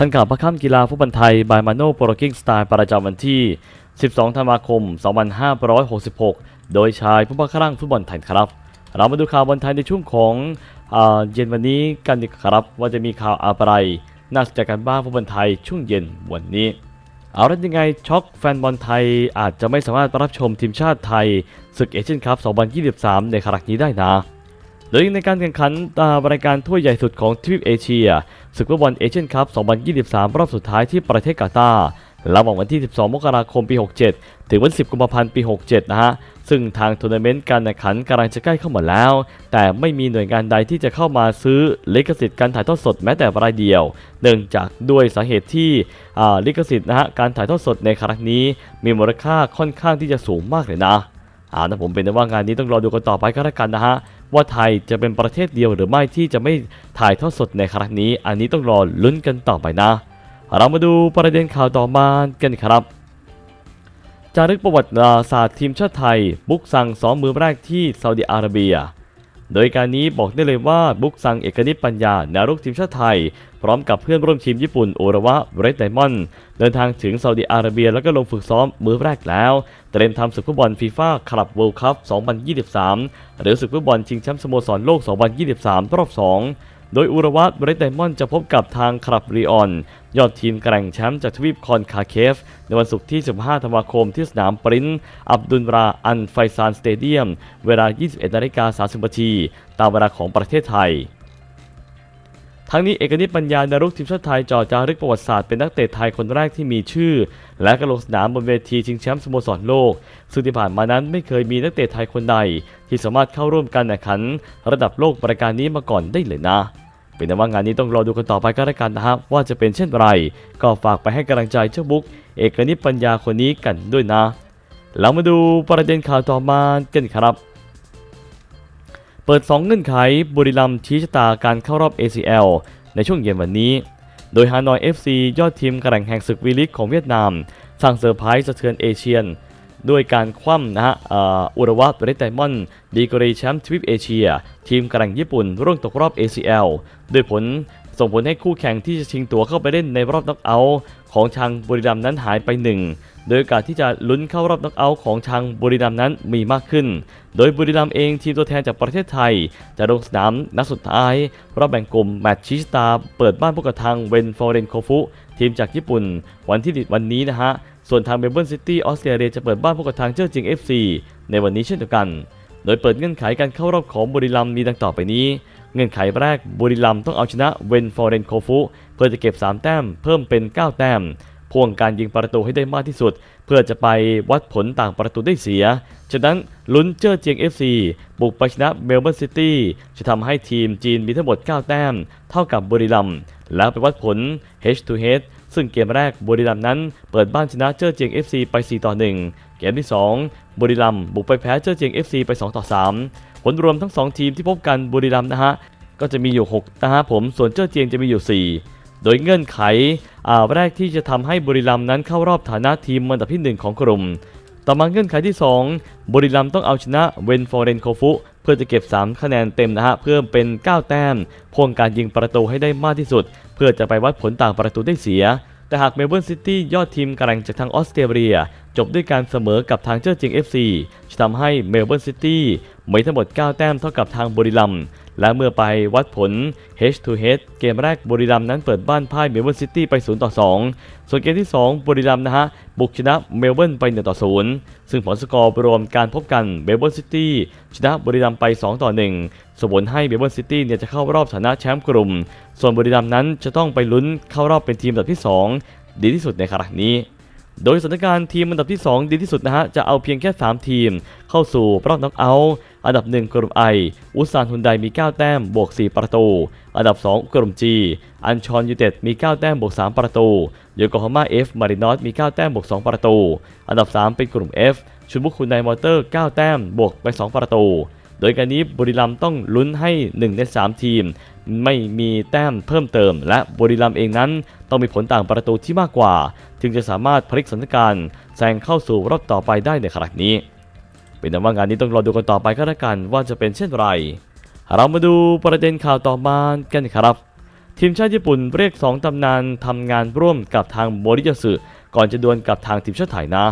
ทันข่าวประค่ำกีฬาฟุตบอลไทยบายมาโนโปรกิ้งสไตล์ประจำวันที่ 12 ธันวาคม 2566 โดยชายผู้บังคับฟุตบอลไทยครับ เรามาดูข่าวบอลไทยในช่วงของเย็นวันนี้กันดีกว่าครับ ว่าจะมีข่าวอะไรน่าสนใจกันบ้างฟุตบอลไทยช่วงเย็นวันนี้ เอาละยังไงช็อกแฟนบอลไทยอาจจะไม่สามารถรับชมทีมชาติไทยศึกเอเชียนคัพ 2023 ในครั้งนี้ได้นะ โดยในการแข่งขันตามรายการถ้วยใหญ่สุดของทวีปเอเชียศึกฟุตบอลเอเชียนคัพ 2023 รอบสุดท้ายที่ประเทศกาตาร์ระหว่างวันที่ 12 มกราคม ปี 67 ถึงวัน 10 กุมภาพันธ์ ปี 67 นะฮะ ซึ่งทางทัวร์นาเมนต์การแข่งขันกำลังจะใกล้เข้ามาแล้ว แต่ไม่มีหน่วยงานใดที่จะเข้ามาซื้อลิขสิทธิ์การถ่ายทอดสดแม้แต่รายเดียว เนื่องจากด้วยสาเหตุที่ลิขสิทธิ์นะฮะ การถ่ายทอดสดในครั้งนี้มีมูลค่าค่อนข้างที่จะสูงมากเลยนะ อ่านะผมเป็นแต่ว่างานนี้ต้องรอดูกันต่อไปก็แล้วกันนะฮะว่าไทยจะเป็นประเทศเดียวหรือไม่ที่จะไม่ถ่ายทอดสดในครั้งนี้ อันนี้ต้องรอลุ้นกันต่อไปนะ เรามาดูประเด็นข่าวต่อมากันครับจารึกประวัติศาสตร์ทีมชาติไทย บุกสั่งสองมือแรกที่ซาอุดิอาระเบีย โดยการนี้บอกได้เลยว่าบุกซังเอกนิตปัญญาแนวรุกทีมชาติไทย พร้อมกับเพื่อนร่วมทีมญี่ปุ่นโอระวะเรดไดมอนด์เดินทางถึงซาอุดิอาระเบียแล้วก็ลงฝึกซ้อมมือแรกแล้ว เตรียมทำศึกฟุตบอลฟีฟ่าคลับเวิลด์คัพ 2023 หรือศึกฟุตบอลชิงแชมป์สโมสรโลก 2023 รอบ 2 โดยอุระวะเรดไดมอนด์จะพบกับทางคลับรีออน ยอดทีมแกร่งแชมป์จากทวีปคอนคาเคฟ ในวันศุกร์ที่ 15 ธันวาคมที่สนามปรินอับดุลราอันไฟซานสเตเดียม เวลา 21นาฬิกา30นาทีตามเวลาของประเทศไทยทั้งนี้เอกนิตปัญญานารุกทีมชาติไทยจอจารึกประวัติศาสตร์เป็นนักเตะไทยคนแรกที่มีชื่อ และก็ลงสนามบนเวทีชิงแชมป์สโมสรโลก ซึ่งที่ผ่านมานั้นไม่เคยมีนักเตะไทยคนใด ที่สามารถเข้าร่วมการแข่งขัน ระดับโลกปรายการนี้มาก่อนได้เลยนะ เป็นแต่ว่างานนี้ต้องรอดูกันต่อไปก็แล้วกันนะครับว่าจะเป็นเช่นไร ก็ฝากไปให้กำลังใจเจ้าบุ๊กเอกนิปัญญาคนนี้กันด้วยนะ เรามาดูประเด็นข่าวต่อมากันครับ เปิด 2 เงื่อนไขบุรีรัมย์ชี้ชะตาการเข้ารอบ ACL ในช่วงเย็นวันนี้ โดยฮานอย FC ยอดทีมกระแข่งแห่งศึกวีลิกของเวียดนามสร้างเซอร์ไพรส์สะเทือนเอเชียน ด้วยการคว่ำนะฮะอุระวะเรดไดมอนด์ดีกรีแชมป์ทวีปเอเชีย ทีมกระแข่งญี่ปุ่นร่วงตกรอบ ACL ด้วยผลส่งผลให้คู่แข่งที่จะชิงตั๋วเข้าไปเล่นในรอบน็อกเอาท์ของทางบุรีรัมย์นั้นหายไปหนึ่งโดยโอกาสที่จะลุ้นเข้ารอบน็อกเอาท์ของทางบุรีรัมย์นั้นมีมากขึ้น โดยบุรีรัมย์เองทีมตัวแทนจากประเทศไทย จะลงสนามนัดสุดท้าย รอบแบ่งกลุ่มแมตช์ชิสตาเปิดบ้านพบกับทางเวนฟอร์เรนโคฟุทีมจากญี่ปุ่น วันที่วันนี้นะฮะ ส่วนทางเมลเบิร์นซิตี้ออสเตรเลียจะเปิดบ้านพบกับทางเจ้าจิง FC ในวันนี้เช่นเดียวกัน โดยเปิดเงื่อนไขการเข้ารอบของบุรีรัมย์มีดังต่อไปนี้ เงื่อนไขแรกบุรีรัมย์ต้องเอาชนะเวนฟอร์เรนโคฟุเพื่อจะเก็บ 3 แต้ม เพิ่มเป็น 9 แต้มพ่วงการยิงประตูให้ได้มากที่สุด เพื่อจะไปวัดผลต่างประตูได้เสีย ฉะนั้นลุ้นเจ้อเจียง FC บุกไปชนะเมลเบิร์นซิตี้จะทำให้ทีมจีนมีทั้งหมด 9 แต้ม เท่ากับบุรีรัมย์แล้วไปวัดผล H to H ซึ่งเกมแรกบุรีรัมย์นั้นเปิดบ้านชนะเจ้อเจียง FC ไป 4 ต่อ 1 เกมที่ 2 บุรีรัมย์บุกไปแพ้เจ้อเจียง FC ไป 2 ต่อ 3 ผลรวมทั้ง 2 ทีมที่พบกันบุรีรัมย์นะฮะก็จะมีอยู่6นะฮะผมส่วนเจ้อเจียงจะมีอยู่ 4โดยเงื่อนไขอ่าแรกที่จะทำให้บุรีรัมย์นั้นเข้ารอบฐานะทีมอันดับที่ 1 ของกลุ่ม ต่อมาเงื่อนไขที่ 2บุรีรัมต้องเอาชนะเวนฟอร์เรนโคฟุเพื่อจะเก็บ 3 คะแนนเต็มนะฮะ เพิ่มเป็น 9 แต้มพ่วงการยิงประตูให้ได้มากที่สุด เพื่อจะไปวัดผลต่างประตูได้เสีย แต่หากเมลเบิร์นซิตี้ยอดทีมกำลังจากทางออสเตรเลีย จบด้วยการเสมอกับทางเจ้าจิง FC จะทำให้เมลเบิร์นซิตี้ มีทั้งหมด 9 แต้มเท่ากับทางบุรีรัมย์และเมื่อไปวัดผล H to H เกมแรกบุรีรัมย์นั้นเปิดบ้านพ่ายเมลเบิร์นซิตี้ไป 0 ต่อ 2 ส่วนเกมที่ 2 บุรีรัมย์นะฮะ บุกชนะเมลเบิร์นไป 1 ต่อ 0 ซึ่งผลสกอร์รวมการพบกันเมลเบิร์นซิตี้ชนะบุรีรัมย์ไป 2 ต่อ 1ส่งผลให้เมลเบิร์นซิตี้เนี่ยจะเข้ารอบฐานะแชมป์กลุ่ม ส่วนบุรีรัมย์นั้นจะต้องไปลุ้นเข้ารอบเป็นทีมอันดับที่ 2 ดีที่สุดในครั้งนี้โดยสถานการณ์ทีมอันดับที่ 2 ดีที่สุดนะฮะจะเอาเพียงแค่ 3 ทีม เข้าสู่รอบน็อกเอาท์ อันดับ 1 กลุ่มไออุซานฮุนไดมี 9 แต้มบวก 4 ประตู อันดับ 2 กลุ่มจีอันชอนยูเต็ดมี 9 แต้มบวก 3 ประตูโยโกฮาม่าเอฟมารินอสมี 9 แต้มบวก 2 ประตู อันดับ 3 เป็นกลุ่ม F ชุนบุกคุณไดมอเตอร์ 9 แต้มบวกไป 2 ประตู โดยการนี้บุรีรัมย์ต้องลุ้นให้ 1 ใน 3 ทีม ไม่มีแต้มเพิ่มเติม และบุรีรัมย์เองนั้น ต้องมีผลต่างประตูที่มากกว่า จึงจะสามารถพลิกสถานการณ์แซงเข้าสู่รอบต่อไปได้ในครั้งนี้ เป็นแต่ว่างานนี้ต้องรอดูกันต่อไปก็แล้วกันว่าจะเป็นเช่นไร เรามาดูประเด็นข่าวต่อมากันครับ ทีมชาติญี่ปุ่นเรียก 2ตำนานทำงานร่วมกับทางโมริยาสึก่อนจะดวลกับทางทีมชาติไทยนะ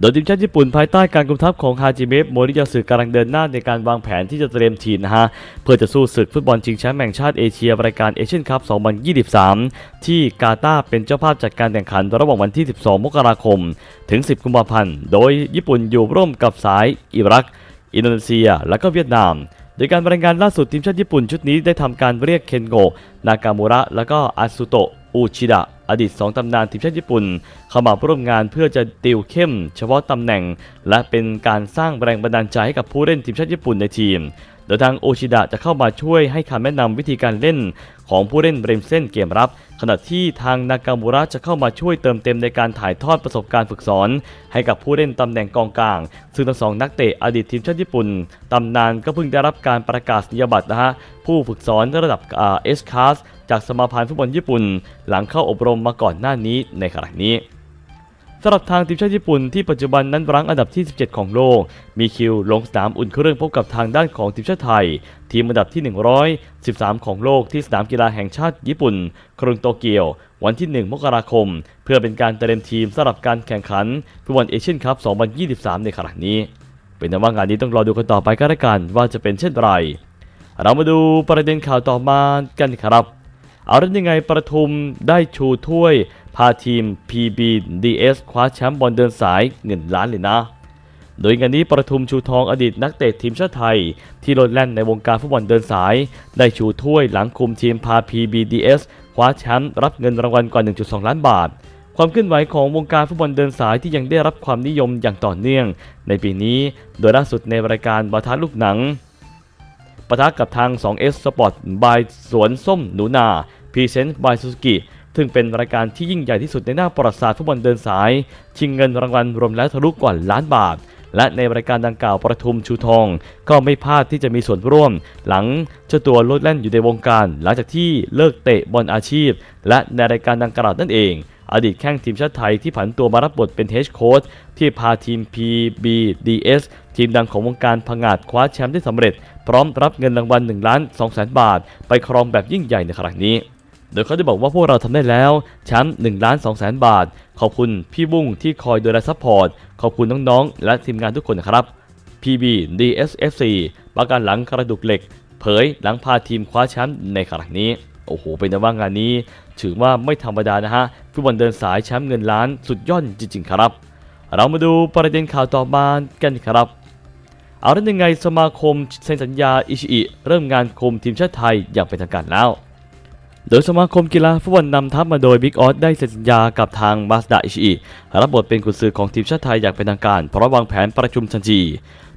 โดยทีมชาติญี่ปุ่นภายใต้การกุมทัพของฮาจิเมะโมริยาสึกำลังเดินหน้าในการวางแผนที่จะเตรียมทีมนะฮะ เพื่อจะสู้ศึกฟุตบอลชิงแชมป์แห่งชาติเอเชียรายการเอเชียนคัพ 2023 ที่กาตาร์เป็นเจ้าภาพจัดการแข่งขันระหว่างวันที่ 12 มกราคม ถึง 10 กุมภาพันธ์ โดยญี่ปุ่นอยู่ร่วมกับสายอิรัก อินโดนีเซีย และก็เวียดนามโดยการรายงานล่าสุดทีมชาติญี่ปุ่นชุดนี้ได้ทำการเรียกเคนโกะนากามูระ และก็อาซุโตะอุชิดะอดีต 2ตำนานทีมชาติญี่ปุ่น เข้ามาร่วมงานเพื่อจะติวเข้ม เฉพาะตำแหน่ง และเป็นการสร้างแรงบันดาลใจให้กับผู้เล่นทีมชาติญี่ปุ่นในทีมโดยทางโอชิดะจะเข้ามาช่วยให้คำแนะนำวิธีการเล่นของผู้เล่นเบรมเส้นเกมรับ ขณะที่ทางนากามูระจะเข้ามาช่วยเติมเต็มในการถ่ายทอดประสบการณ์ฝึกสอน ให้กับผู้เล่นตำแหน่งกองกลาง ซึ่งทั้งสองนักเตะอดีตทีมชาติญี่ปุ่นตำนานก็เพิ่งได้รับการประกาศนียบัตรนะฮะผู้ฝึกสอนระดับเอสคาสจากสมาพันธ์ฟุตบอลญี่ปุ่น หลังเข้าอบรมมาก่อนหน้านี้ในขณะนี้ สำหรับทางทีมชาติญี่ปุ่นที่ปัจจุบันนั้นรั้งอันดับที่ 17 ของโลก มีคิวลงสนามอุ่นเครื่องพบกับทางด้านของทีมชาติไทย ทีมอันดับที่ 113 ของโลกที่สนามกีฬาแห่งชาติญี่ปุ่นกรุงโตเกียว วันที่ 1 มกราคม เพื่อเป็นการเตรียมทีมสำหรับการแข่งขันฟุตบอลเอเชียนคัพ 2023 ในครั้งนี้ เป็นแต่ว่างานนี้ต้องรอดูกันต่อไปก็แล้วกันว่าจะเป็นเช่นไรเรามาดูประเด็นข่าวต่อมากันครับ เอาเรื่องยังไงประทุมได้ชูถ้วย พาทีม PBDS คว้าแชมป์บอลเดินสายเงินล้านเลยนะ โดยงานนี้ประทุมชูทองอดีตนักเตะทีมชาติไทย ที่โลดแล่นในวงการฟุตบอลเดินสาย ได้ชูถ้วยหลังคุมทีมพา PBDS คว้าแชมป์รับเงินรางวัลกว่า 1.2 ล้านบาทความเคลื่อนไหวของวงการฟุตบอลเดินสายที่ยังได้รับความนิยมอย่างต่อเนื่อง ในปีนี้ โดยล่าสุดในรายการบาทาลูกหนัง ปะทะกับทาง 2S Sport by สวนส้มหนูนาพรีเซนต์ by Suzuki ซึ่งเป็นรายการที่ยิ่งใหญ่ที่สุดในหน้าประวัติศาสตร์ฟุตบอลเดินสาย ชิงเงินรางวัลรวมแล้วทะลุกว่าล้านบาท และในรายการดังกล่าวประทุมชูทอง ก็ไม่พลาดที่จะมีส่วนร่วม หลังเจ้าตัวโลดแล่นอยู่ในวงการ หลังจากที่เลิกเตะบอลอาชีพ และในรายการดังกล่าวนั่นเอง อดีตแข้งทีมชาติไทยที่ผันตัวมารับบทเป็นเฮดโค้ชที่พาทีม PBDS ทีมดังของวงการพังงาดคว้าแชมป์ได้สำเร็จ พร้อมรับเงินรางวัล1ล้าน2แสนบาท ไปครองแบบยิ่งใหญ่ในครั้งนี้ โดยเขาได้บอกว่าพวกเราทำได้แล้วแชมป์1ล้าน2แสนบาท ขอบคุณพี่บุ้งที่คอยดูแลซัพพอร์ต ขอบคุณน้องๆ และทีมงานทุกคนนะครับ PB DSFC ประกันหลังกระดูกเหล็ก เผยหลังพาทีมคว้าแชมป์ในครั้งนี้ โอ้โห เป็นแต่ว่างานนี้ ถือว่าไม่ธรรมดานะฮะฟุตบอลเดินสายแชมป์เงินล้านสุดยอดจริงๆครับ เรามาดูประเด็นข่าวต่อมากันครับ เอาเรื่องยังไงสมาคมเซ็นสัญญาอิชิอิเริ่มงานคุมทีมชาติไทยอย่างเป็นทางการแล้ว โดยสมาคมกีฬาฟุตบอลนำทัพมาโดยบิ๊กออสได้เซ็นสัญญากับทางมาสดาอิชิอิรับบทเป็นกุญซือของทีมชาติไทยอย่างเป็นทางการ เพราะวางแผนประชุมทันที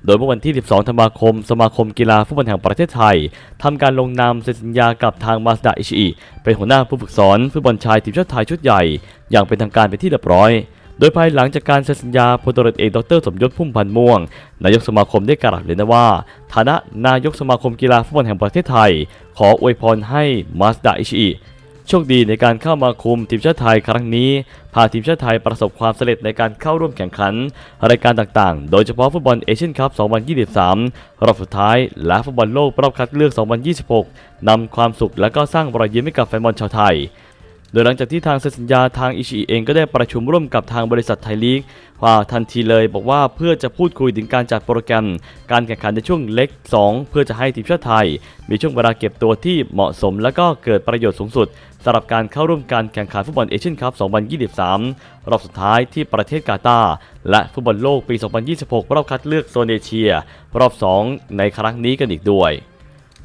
โดยเมื่อวันที่ 12 ธันวาคม สมาคมกีฬาฟุตบอลแห่งประเทศไทยทำการลงนามเซ็นสัญญากับทางมาสดาอิชิเป็นหัวหน้าผู้ฝึกสอนฟุตบอลชายทีมชาติไทยชุดใหญ่ อย่างเป็นทางการเป็นที่เรียบร้อย โดยภายหลังจากการเซ็นสัญญาพลตรเอกดรสมยศพุ่มพันธ์ม่วง นายกสมาคมได้กล่าวเลยนะว่า ฐานะนายกสมาคมกีฬาฟุตบอลแห่งประเทศไทย ขออวยพรให้มาสดาอิชิ โชคดีในการเข้ามาคุมทีมชาติไทยครั้งนี้ พาทีมชาติไทยประสบความสำเร็จในการเข้าร่วมแข่งขัน รายการต่างๆ โดยเฉพาะฟุตบอลเอเชียนคัพ 2023 รอบสุดท้าย และฟุตบอลโลกรอบคัดเลือก 2026 นำความสุขและก็สร้างรอยยิ้มให้กับแฟนบอลชาวไทย ดยหลังจากที่ทางเซ็นสัญญาทางอิชิเองก็ได้ประชุมร่วมกับทางบริษัทไทยลีกว่าทันทีเลยบอกว่าเพื่อจะพูดคุยถึงการจัดโปรแกรม การแข่งขันในช่วงเล็ก 2 เพื่อจะให้ทีมชาติไทย มีช่วงเวลาเก็บตัวที่เหมาะสม และก็เกิดประโยชน์สูงสุดสำหรับการเข้าร่วมการแข่งขันฟุตบอลเอเชียนคัพ 2023 รอบสุดท้ายที่ประเทศกาตาร์และฟุตบอลโลกปี 2026 รอบคัดเลือกโซนเอเชีย รอบ 2 ในครั้งนี้กันอีกด้วย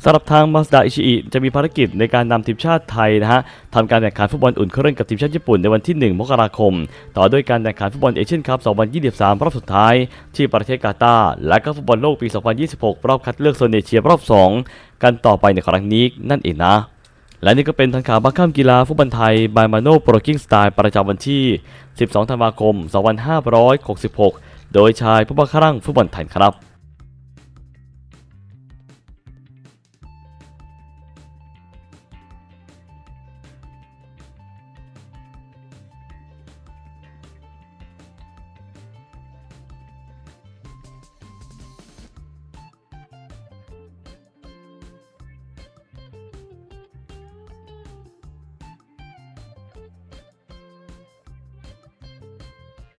สำหรับทางมาสดาอิชิอิจะมีภารกิจในการนำทีมชาติไทยนะฮะทำการแข่งขันฟุตบอลอุ่นเครื่องกับทีมชาติญี่ปุ่นในวันที่ 1 มกราคม ต่อด้วยการแข่งขันฟุตบอลเอเชียนคัพ 2023 รอบสุดท้าย ที่ประเทศกาตาร์และก็ฟุตบอลโลกปี 2026 รอบคัดเลือกโซนเอเชียรอบ 2 กันต่อไปในครั้งนี้นั่นเองนะ และนี่ก็เป็นทังข่าวบัคข้ามกีฬาฟุตบอลไทยบายมาโนโปรกิ้งสไตล์ประจำวันที่ 12 ธันวาคม 2566 โดยชายผู้บังคับรังฟุตบอลไทยครับ